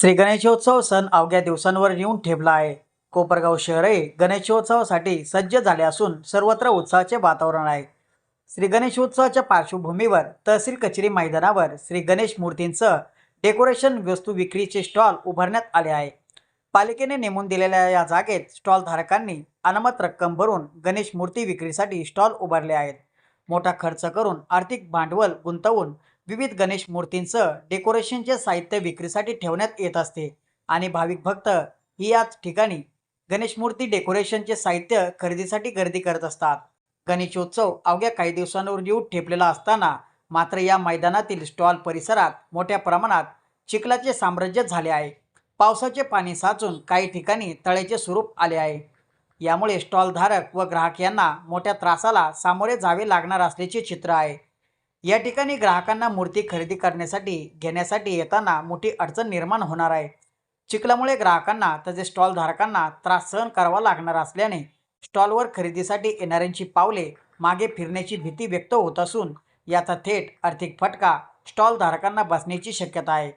श्री गणेशोत्सव सण अवघ्या दिवसांवर येऊन ठेपला आहे. कोपरगाव शहरही गणेशोत्सवासाठी सज्ज झाले असून सर्वत्र उत्साहाचे वातावरण आहे. श्री गणेशोत्सवाच्या पार्श्वभूमीवर तहसील कचेरी मैदानावर श्री गणेश मूर्तींसह डेकोरेशन वस्तू विक्रीचे स्टॉल उभारण्यात आले आहे. पालिकेने नेमून दिलेल्या या जागेत स्टॉल धारकांनी अनामत रक्कम भरून गणेश मूर्ती विक्रीसाठी स्टॉल उभारले आहेत. मोठा खर्च करून आर्थिक भांडवल गुंतवून विविध गणेश मूर्तींचं डेकोरेशनचे साहित्य विक्रीसाठी ठेवण्यात येत असते. आणि भाविक भक्त ही याच ठिकाणी गणेश मूर्ती डेकोरेशनचे साहित्य खरेदीसाठी गर्दी करत असतात. गणेशोत्सव अवघ्या काही दिवसांवर येऊन ठेपलेला असताना मात्र या मैदानातील स्टॉल परिसरात मोठ्या प्रमाणात चिखलाचे साम्राज्य झाले आहे. पावसाचे पाणी साचून काही ठिकाणी तळेचे स्वरूप आले आहे. यामुळे स्टॉलधारक व ग्राहक यांना मोठ्या त्रासाला सामोरे जावे लागणार असल्याचे चित्र आहे. या ठिकाणी ग्राहकांना मूर्ती खरेदी करण्यासाठी घेण्यासाठी येताना मोठी अडचण निर्माण होणार आहे. चिखलामुळे ग्राहकांना तसेच स्टॉलधारकांना त्रास सहन करावा लागणार असल्याने स्टॉलवर खरेदीसाठी येणाऱ्यांची पावले मागे फिरण्याची भीती व्यक्त होत असून याचा थेट आर्थिक फटका स्टॉलधारकांना बसण्याची शक्यता आहे.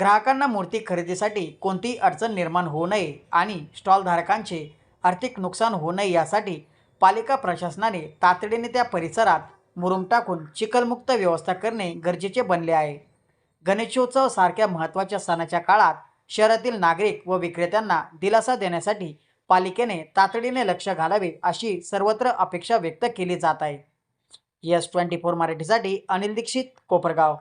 ग्राहकांना मूर्ती खरेदीसाठी कोणतीही अडचण निर्माण होऊ नये आणि स्टॉलधारकांचे आर्थिक नुकसान होऊ नये यासाठी पालिका प्रशासनाने तातडीने त्या परिसरात मुरुम टाकून चिखलमुक्त व्यवस्था करणे गरजेचे बनले आहे. गणेशोत्सव सारख्या महत्त्वाच्या सणाच्या काळात शहरातील नागरिक व विक्रेत्यांना दिलासा देण्यासाठी पालिकेने तातडीने लक्ष घालावे अशी सर्वत्र अपेक्षा व्यक्त केली जात आहे. यस ट्वेंटी फोर मराठीसाठी अनिल दीक्षित कोपरगाव.